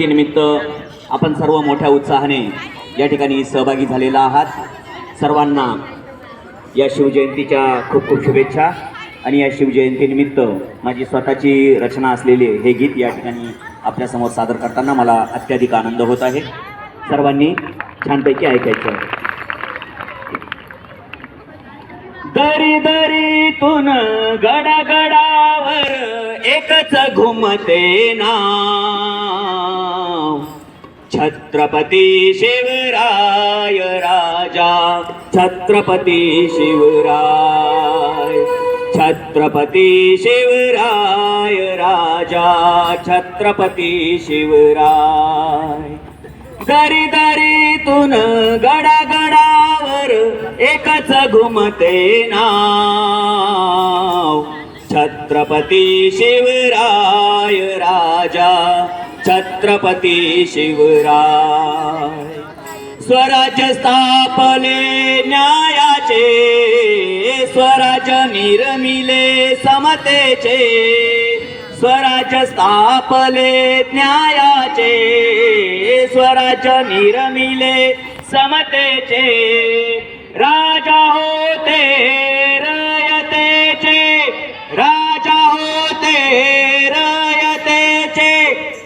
जयंतीनिमित्त आपण सर्व मोठ्या उत्साहाने या ठिकाणी सहभागी झालेला आहात. सर्वांना या शिवजयंतीच्या खूप खूप शुभेच्छा आणि या शिवजयंतीनिमित्त माझी स्वतःची रचना असलेले हे गीत या ठिकाणी आपल्यासमोर सादर करताना मला अत्याधिक आनंद होत आहे. सर्वांनी छानपैकी ऐकायचं. दरी दरीतून गडागडावर एकच घुमते ना. छत्रपती शिवराय राजा छत्रपती शिवराय छत्रपती शिवराय राजा छत्रपती शिवराय. दरी दरीतून गडागडावर एकच घुमते नाव छत्रपती शिवराय राजा छत्रपती शिवराय. स्वराज्य स्थापले न्यायाचे स्वराज्य निर्मिले समतेचे स्वराज्य स्थापले न्यायाचे स्वराज्य निर्मिले समतेचे. राजा होते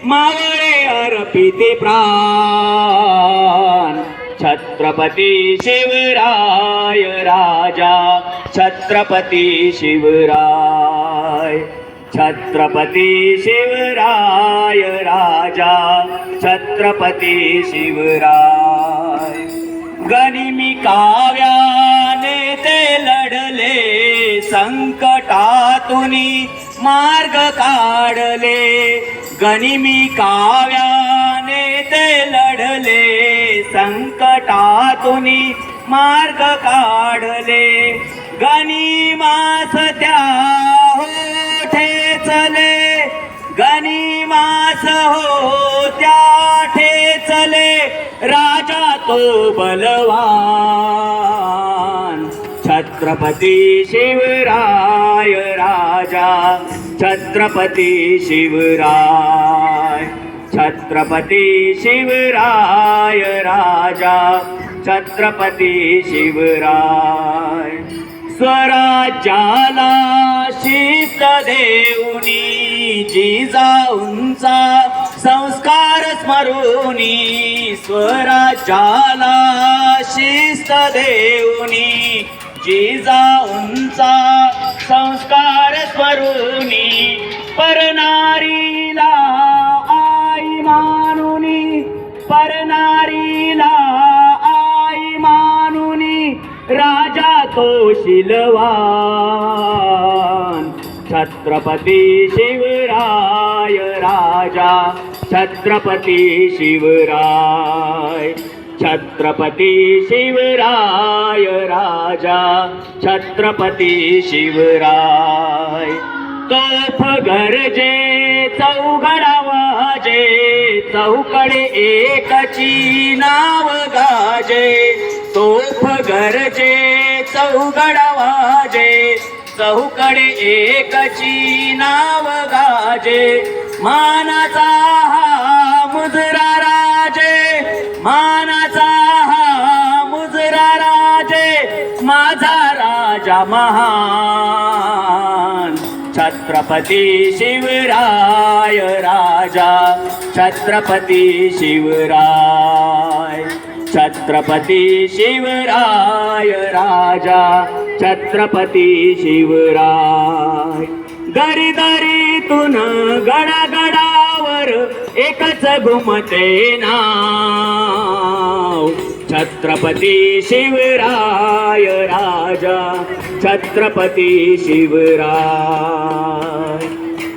मावळे अर्पिते प्राण. छत्रपती शिवराय राजा. छत्रपती शिवराय. छत्रपती शिवराय राजा. छत्रपती शिवराय. गनिमी काव्याने ते लढले संकटातुनी मार्ग काढले. गनिमी काव्याने ते लढले संकटातुनी मार्ग काढले. गनिमास त्या होठे चले गनिमास हो त्या ठेचले राजा तो बलवान. छत्रपती शिवराय राजा छत्रपती शिवराय छत्रपती शिवराय राजा छत्रपती शिवराय. स्वराज्याला शिस्त देऊनी जिजाऊंचा संस्कार स्मरूनी स्वराज्याला शिस्त देऊनी जिजाऊंचा संस्कार परनारीला आई मानुनी परनारीला आई मानुनी राजा तो शिलवान. छत्रपती शिवराय राजा छत्रपती शिवराय. छत्रपती शिवराय राजा छत्रपती शिवराय. तोफ गरजे चौघडा वाजे चौकडे एकची नाव गाजे. तोफ गरजे चौघडा वाजे चौकडे एकची नाव गाजे. मानाचा हा मुजरा राजे मानाचा हा मुजरा राजे. माझा राजा महा छत्रपती शिवराय राजा छत्रपती शिवराय छत्रपती शिवराय राजा छत्रपती शिवराय. दरी दरीतून गडागडावर एकच घुमते नाव छत्रपती शिवराय राजा छत्रपती शिवराय.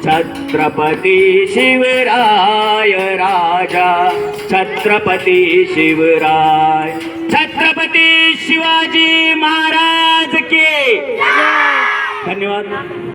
छत्रपती शिवराय राजा. छत्रपती शिवराय. छत्रपती शिवाजी महाराज के. धन्यवाद.